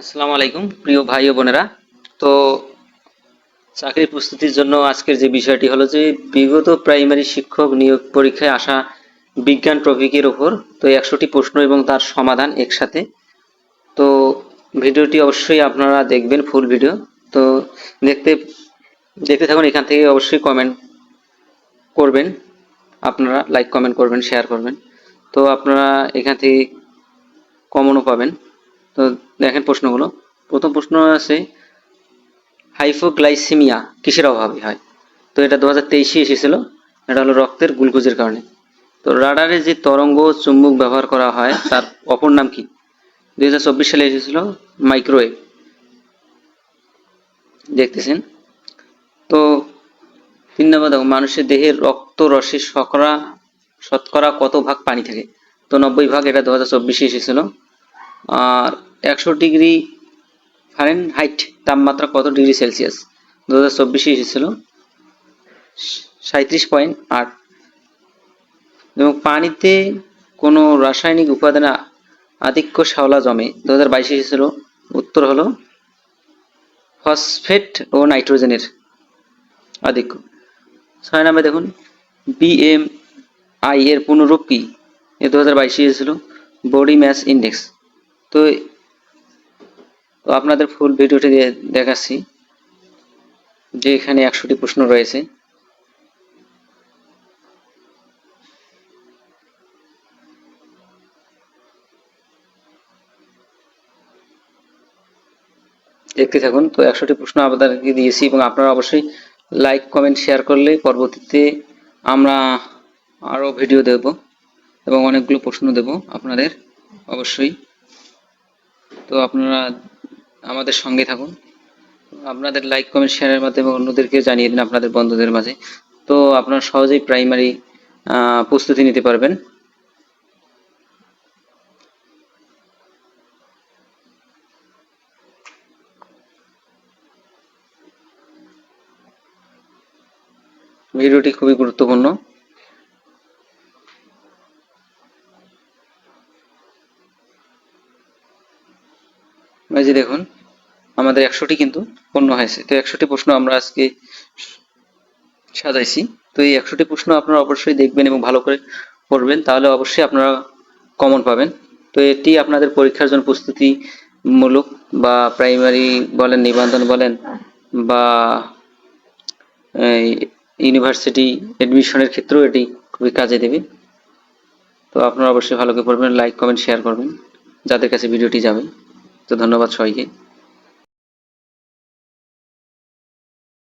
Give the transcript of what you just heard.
আসসালামু আলাইকুম, প্রিয় ভাই ও বোনেরা। তো চাকরির প্রস্তুতির জন্য আজকের যে বিষয়টি হলো যে বিগত প্রাইমারি শিক্ষক নিয়োগ পরীক্ষায় আসা বিজ্ঞান টপিকের ওপর তো একশোটি প্রশ্ন এবং তার সমাধান একসাথে। তো ভিডিওটি অবশ্যই আপনারা দেখবেন, ফুল ভিডিও। তো দেখতে দেখতে থাকুন, এখান থেকে অবশ্যই কমেন্ট করবেন। আপনারা লাইক কমেন্ট করবেন শেয়ার করবেন। তো আপনারা এখান থেকে কমনও পাবেন। তো দেখেন প্রশ্নগুলো। প্রথম প্রশ্ন আছে, হাইপোগ্লাইসেমিয়া কিসের অভাবে হয়? তো এটা দু হাজার তেইশে এসেছিল, এটা হলো রক্তের গ্লুকোজের কারণে। তো রাডারে যে তরঙ্গ চুম্বক ব্যবহার করা হয়, তার অপর নাম কি? দুই হাজার চব্বিশ সালে এসেছিল মাইক্রোওয়েভ। দেখতেছেন? তো তিন নম্বর দেখো, মানুষের দেহের রক্ত রসের শর্করা শতকরা কত ভাগ পানি থাকে? তো নব্বই ভাগ এটা দু হাজার চব্বিশে এসেছিল। আর একশো ডিগ্রি ফারেন হাইট তাপমাত্রা কত ডিগ্রি সেলসিয়াস? দু হাজার চব্বিশে এসেছিল। সাঁত্রিশ পয়েন্ট আট। এবং পানিতে কোনো রাসায়নিক উপাদানে আধিক্য শ্যাওলা জমে। দু হাজার বাইশে এসেছিল। উত্তর হলো ফসফেট ও নাইট্রোজেনের আধিক্য। ছয় নামে দেখুন। বিএম আই এর পুনরূপ কি দু হাজার বাইশে এসেছিল। Body mass index. তো তো আপনাদের ফুল ভিডিওটি দেখাচ্ছি, যে এখানে একশোটি প্রশ্ন রয়েছে। দেখতে থাকুন, তো একশোটি প্রশ্ন আপনাদেরকে দিয়েছি এবং আপনারা অবশ্যই লাইক কমেন্ট শেয়ার করলে পরবর্তীতে আমরা আরও ভিডিও দেব এবং অনেকগুলো প্রশ্ন দেব আপনাদের, অবশ্যই। তো আপনারা আমাদের সঙ্গে থাকুন। আপনাদের লাইক কমেন্ট শেয়ারের মাধ্যমে অন্যদেরকে জানিয়ে দিন আপনাদের বন্ধুদের মাঝে। তো আপনারা সহজেই প্রাইমারি প্রস্তুতি নিতে পারবেন। ভিডিওটি খুবই গুরুত্বপূর্ণ। এই যে দেখুন, আমাদের একশোটি কিন্তু পূর্ণ হয়েছে। তো একশোটি প্রশ্ন আমরা আজকে সাজাইছি। তো এই একশোটি প্রশ্ন আপনারা অবশ্যই দেখবেন এবং ভালো করে পড়বেন, তাহলে অবশ্যই আপনারা কমন পাবেন। তো এটি আপনাদের পরীক্ষার জন্য প্রস্তুতি মূলক বা প্রাইমারি বলেন, নিবন্ধন বলেন, বা ইউনিভার্সিটি এডমিশনের ক্ষেত্রেও এটি খুবই কাজে দেবে। তো আপনারা অবশ্যই ভালো করে পড়বেন লাইক কমেন্ট শেয়ার করবেন, যাদের কাছে ভিডিওটি যাবে। তো ধন্যবাদ সবাইকে।